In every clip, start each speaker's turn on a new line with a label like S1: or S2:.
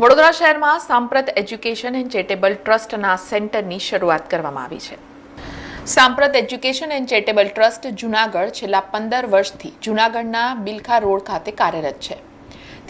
S1: વડોદરા શહેરમાં સાંપ્રત education and charitable ટ્રસ્ટના સેન્ટરની શરૂઆત કરવામાં આવી છે. Samprat education and charitable trust Junagadh છેલ્લા પંદર વર્ષથી જૂનાગઢના બિલખા રોડ ખાતે કાર્યરત છે.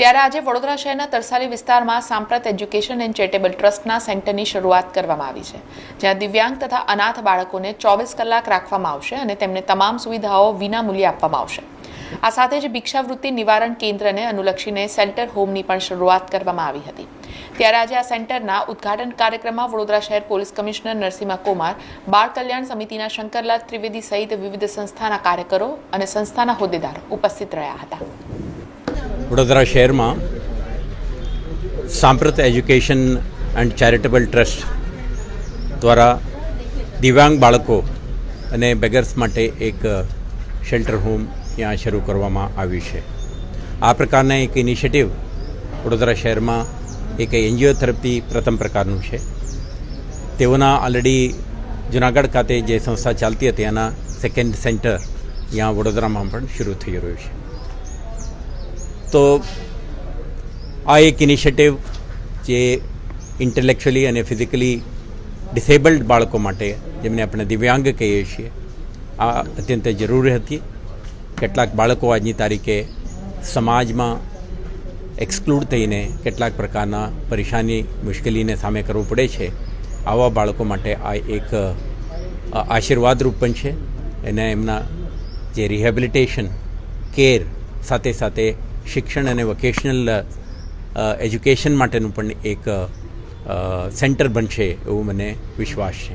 S1: ત્યારે આજે વડોદરા શહેરના તરસાલી વિસ્તારમાં સાંપ્રત એજ્યુકેશન એન્ડ ચેરિટેબલ ટ્રસ્ટના સેન્ટરની શરૂઆત કરવામાં આવી છે. જ્યાં દિવ્યાંગ તથા અનાથ બાળકોને ચોવીસ કલાક રાખવામાં આવશે અને તેમને તમામ સુવિધાઓ વિનામૂલ્યે આપવામાં આવશે. આ સાથે જ ભિક્ષાવૃત્તિ નિવારણ કેન્દ્રને અનુલક્ષીને સેન્ટર હોમની પણ શરૂઆત કરવામાં આવી હતી. ત્યારે આજે આ સેન્ટરના ઉદ્ઘાટન કાર્યક્રમમાં વડોદરા શહેર પોલીસ કમિશનર નરસિંહા કુમાર, બાળ કલ્યાણ સમિતિના શંકરલાલ ત્રિવેદી સહિત વિવિધ સંસ્થાના કાર્યકરો અને સંસ્થાના હોદ્દેદારો ઉપસ્થિત રહ્યા હતા.
S2: વડોદરા શહેરમાં સાંપ્રત એજ્યુકેશન એન્ડ ચેરિટેબલ ટ્રસ્ટ દ્વારા દિવ્યાંગ બાળકો અને બેગર્સ માટે એક શેલ્ટર હોમ ત્યાં શરૂ કરવામાં આવ્યું છે. આ પ્રકારના એક ઇનિશિયેટિવ વડોદરા શહેરમાં એક એનજીઓ તરફથી પ્રથમ પ્રકારનું છે. તેઓના ઓલરેડી જુનાગઢ ખાતે જે સંસ્થા ચાલતી હતી, એના સેકન્ડ સેન્ટર ત્યાં વડોદરામાં પણ શરૂ થઈ રહ્યું છે. તો આ એક ઇનિશિયેટિવ જે ઇન્ટેલેક્ચ્યુઅલી અને ફિઝિકલી ડિસેબલ્ડ બાળકો માટે જેમને આપણે દિવ્યાંગ કહીએ છીએ, આ અત્યંત જરૂરી હતી. કેટલાક બાળકો આજની તારીખે સમાજમાં એક્સક્લુડ થઈને કેટલાક પ્રકારના પરેશાની, મુશ્કેલીને સામે કરવું પડે છે. આવા બાળકો માટે આ એક આશીર્વાદરૂપ પણ છે. એને એમના જે રિહેબિલિટેશન કેર સાથે સાથે શિક્ષણ અને વોકેશનલ એજ્યુકેશન માટેનું પણ એક સેન્ટર બનશે એવું મને વિશ્વાસ છે.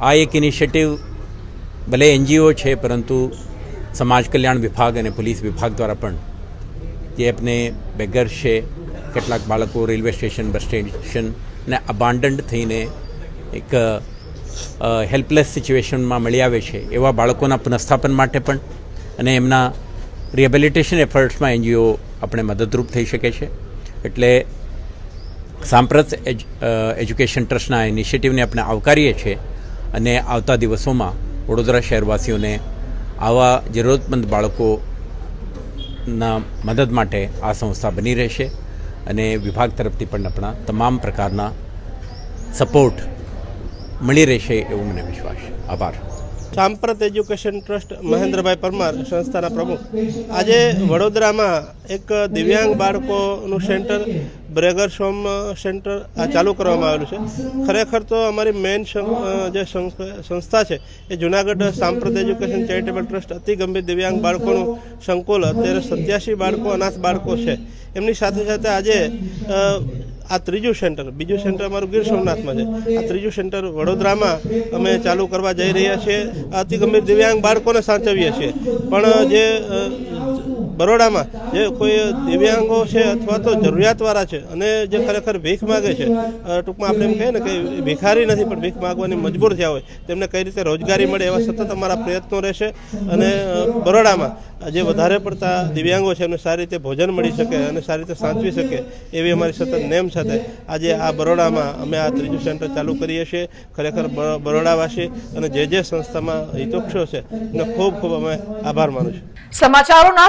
S2: આ એક ઇનિશિયેટિવ ભલે એનજીઓ છે, પરંતુ સમાજ કલ્યાણ વિભાગ અને પોલીસ વિભાગ દ્વારા પણ જે આપણે બેગર છે, કેટલાક બાળકો રેલવે સ્ટેશન, બસ સ્ટેશન ને અબાન્ડન્ડ થઈને એક હેલ્પલેસ સિચ્યુએશનમાં મળી આવે છે, એવા બાળકોના પુનઃસ્થાપન માટે પણ અને એમના રિહેબિલિટેશન એફર્ટ્સમાં એનજીઓ આપણે મદદરૂપ થઈ શકે છે. એટલે સાંપ્રત એજ એજ્યુકેશન ટ્રસ્ટના ઇનિશિયેટિવને આપણે આવકારીએ છીએ અને આવતા દિવસોમાં વડોદરા શહેરવાસીઓને આવા જરૂરતમંદ બાળકોના મદદ માટે આ સંસ્થા બની રહેશે અને વિભાગ તરફથી પણ આપણા તમામ પ્રકારના સપોર્ટ મળી રહેશે એવું મને વિશ્વાસ છે. આભાર.
S3: સાંપ્રત એજ્યુકેશન ટ્રસ્ટ મહેન્દ્રભાઈ પરમાર સંસ્થાના પ્રમુખ. આજે વડોદરામાં એક દિવ્યાંગ બાળકોનું સેન્ટર બ્રેગર્સ હોમ સેન્ટર આ ચાલુ કરવામાં આવેલું છે. ખરેખર તો અમારી મેઇન જે સંસ્થા છે, એ જુનાગઢ સાંપ્રત એજ્યુકેશન ચેરિટેબલ ટ્રસ્ટ અતિ ગંભીર દિવ્યાંગ બાળકોનું સંકુલ. અત્યારે સત્યાસી બાળકો અનાથ બાળકો છે. એમની સાથે સાથે આજે આ ત્રીજું સેન્ટર. બીજું સેન્ટર અમારું ગીર સોમનાથમાં છે. આ ત્રીજું સેન્ટર વડોદરામાં અમે ચાલુ કરવા જઈ રહ્યા છીએ. અતિ ગંભીર દિવ્યાંગ બાળકોને સાચવીએ છીએ. પણ જે બરોડામાં જે કોઈ દિવ્યાંગો છે અથવા તો જરૂરિયાતવાળા છે અને જે ખરેખર ભીખ માગે છે ટૂંકમાં આપણે એમ કહીએ ને કે ભિખારી નથી, પણ ભીખ માગવાની મજબૂર થયા હોય, તેમને કઈ રીતે રોજગારી મળે એવા સતત અમારા પ્રયત્નો રહેશે અને બરોડામાં જે વધારે પડતા દિવ્યાંગો છે એમને સારી રીતે ભોજન મળી શકે અને સારી રીતે સાચવી શકે એવી અમારી સતત નેમ સાથે આજે આ બરોડામાં અમે આ ત્રીજું સેન્ટર ચાલુ કરીએ છીએ, ખરેખર બરોડાવાસી અને જે જે સંસ્થામાં હિતોક્ષો છે એનો ખૂબ ખૂબ અમે આભાર માનું છું.
S1: સમાચારોના